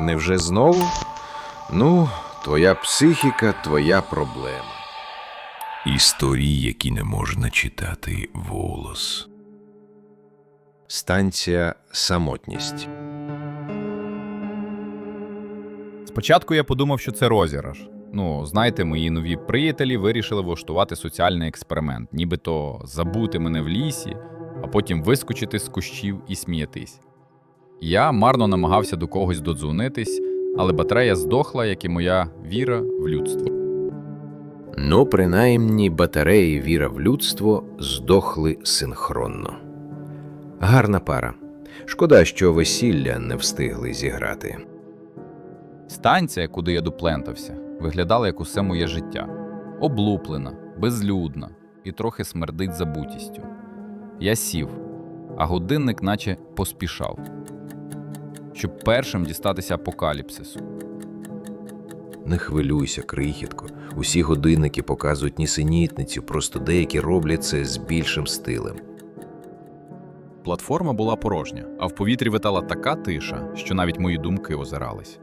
Невже знову? Ну, твоя психіка, твоя проблема. Історії, які не можна читати волос. Станція самотність. Спочатку я подумав, що це розіграш. Ну, знаєте, мої нові приятелі вирішили влаштувати соціальний експеримент, нібито забути мене в лісі, а потім вискочити з кущів і сміятись. Я марно намагався до когось додзвонитись, але батарея здохла, як і моя віра в людство. Ну, принаймні, батареї віра в людство здохли синхронно. Гарна пара. Шкода, що весілля не встигли зіграти. Станція, куди я доплентався, виглядала як усе моє життя: облуплена, безлюдна і трохи смердить забутістю. Я сів, а годинник наче поспішав, щоб першим дістатися апокаліпсису. Не хвилюйся, крихітко. Усі годинники показують нісенітницю, просто деякі роблять це з більшим стилем. Платформа була порожня, а в повітрі витала така тиша, що навіть мої думки озирались.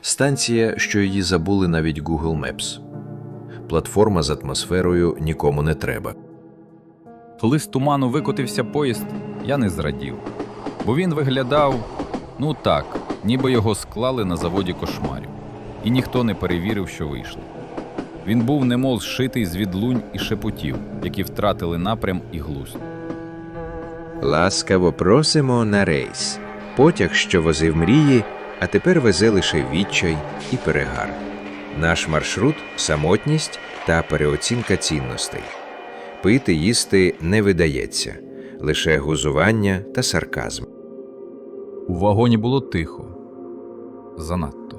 Станція, що її забули навіть Google Maps. Платформа з атмосферою нікому не треба. Коли з туману викотився поїзд, я не зрадів, бо він виглядав ну так, ніби його склали на заводі кошмарів, і ніхто не перевірив, що вийшло. Він був немов зшитий з відлунь і шепотів, які втратили напрям і глузд. Ласкаво просимо на рейс. Потяг, що возив мрії, а тепер везе лише відчай і перегар. Наш маршрут самотність та переоцінка цінностей. Пити їсти не видається, лише гузування та сарказм. У вагоні було тихо. Занадто.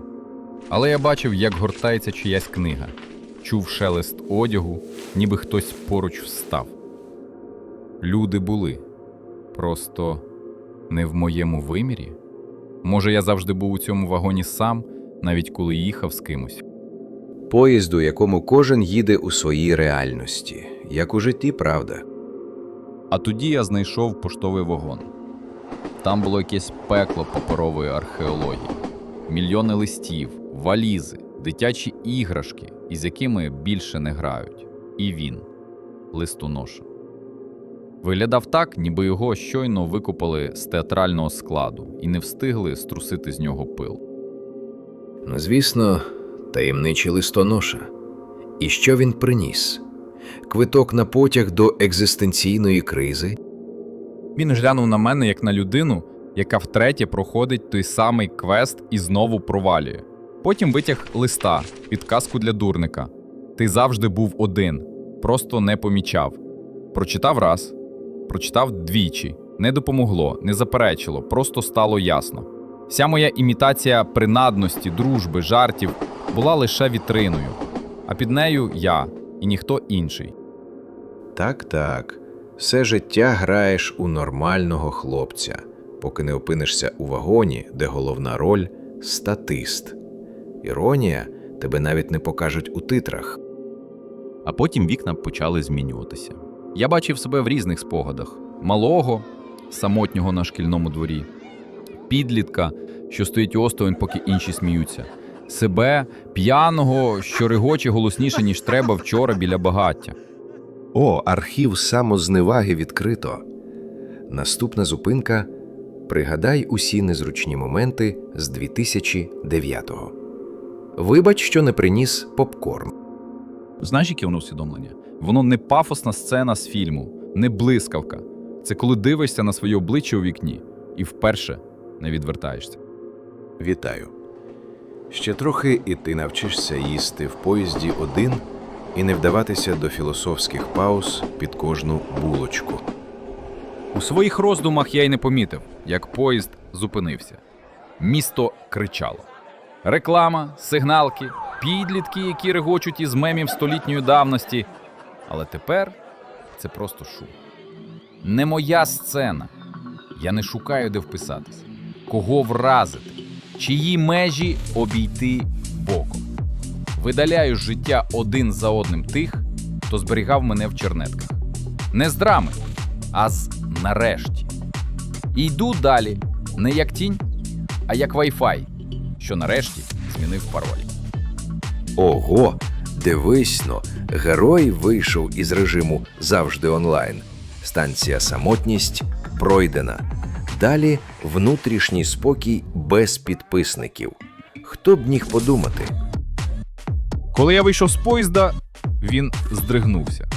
Але я бачив, як гортається чиясь книга, чув шелест одягу, ніби хтось поруч встав. Люди були. Просто не в моєму вимірі. Може, я завжди був у цьому вагоні сам, навіть коли їхав з кимось. Поїзд, у якому кожен їде у своїй реальності, як у житті, правда. А тоді я знайшов поштовий вагон. Там було якесь пекло паперової археології, мільйони листів, валізи, дитячі іграшки, із якими більше не грають. І він листоноша. Виглядав так, ніби його щойно викопали з театрального складу і не встигли струсити з нього пил. Ну, звісно, таємничий листоноша. І що він приніс? Квиток на потяг до екзистенційної кризи? Він глянув на мене як на людину, яка втретє проходить той самий квест і знову провалює. Потім витяг листа, підказку для дурника. Ти завжди був один, просто не помічав. Прочитав раз, прочитав двічі, не допомогло, не заперечило, просто стало ясно. Вся моя імітація принадності, дружби, жартів була лише вітриною, а під нею я і ніхто інший. Так, так. Все життя граєш у нормального хлопця, поки не опинишся у вагоні, де головна роль статист. Іронія тебе навіть не покажуть у титрах. А потім вікна почали змінюватися. Я бачив себе в різних спогадах: малого, самотнього на шкільному дворі, підлітка, що стоїть осторонь, поки інші сміються, себе п'яного, що регоче голосніше, ніж треба вчора біля багаття. О, архів самозневаги відкрито. Наступна зупинка Пригадай усі незручні моменти з 2009-го. Вибач, що не приніс попкорн. Знаєш, яке воно усвідомлення? Воно не пафосна сцена з фільму, не блискавка. Це коли дивишся на своє обличчя у вікні і вперше не відвертаєшся. Вітаю. Ще трохи і ти навчишся їсти в поїзді один і не вдаватися до філософських пауз під кожну булочку. У своїх роздумах я й не помітив, як поїзд зупинився. Місто кричало. Реклама, сигналки, підлітки, які регочуть із мемів столітньої давності. Але тепер це просто шум. Не моя сцена. Я не шукаю, де вписатися, кого вразити, чиї межі обійти боком. Видаляю життя один за одним тих, хто зберігав мене в чернетках. Не з драми, а з нарешті. І йду далі, не як тінь, а як Wi-Fi, що нарешті змінив пароль. Ого, дивись но, герой вийшов із режиму завжди онлайн. Станція самотність пройдена. Далі внутрішній спокій без підписників. Хто б міг подумати? Коли я вийшов з поїзда, він здригнувся.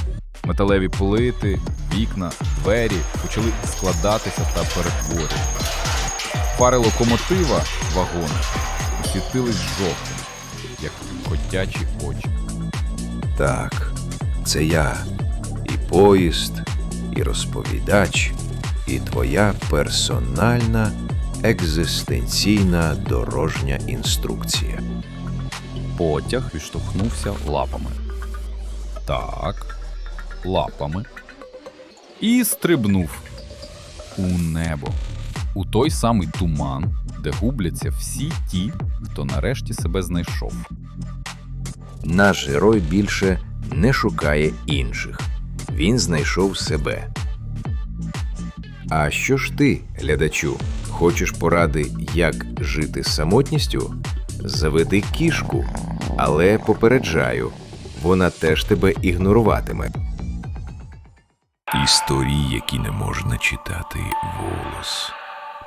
Металеві плити, вікна, двері почали складатися та перетворюватися. Фари локомотива вагону світились жовтим, як котячі очі. Так, це я, і поїзд, і розповідач, і твоя персональна екзистенційна дорожня інструкція. Потяг відштовхнувся лапами. Так, лапами. І стрибнув у небо, у той самий туман, де губляться всі ті, хто нарешті себе знайшов. Наш герой більше не шукає інших. Він знайшов себе. А що ж ти, глядачу, хочеш поради, як жити самотністю? Заведи кішку, але попереджаю, вона теж тебе ігноруватиме. Історії, які не можна читати волос.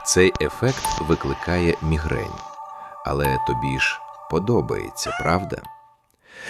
Цей ефект викликає мігрень. Але тобі ж подобається, правда?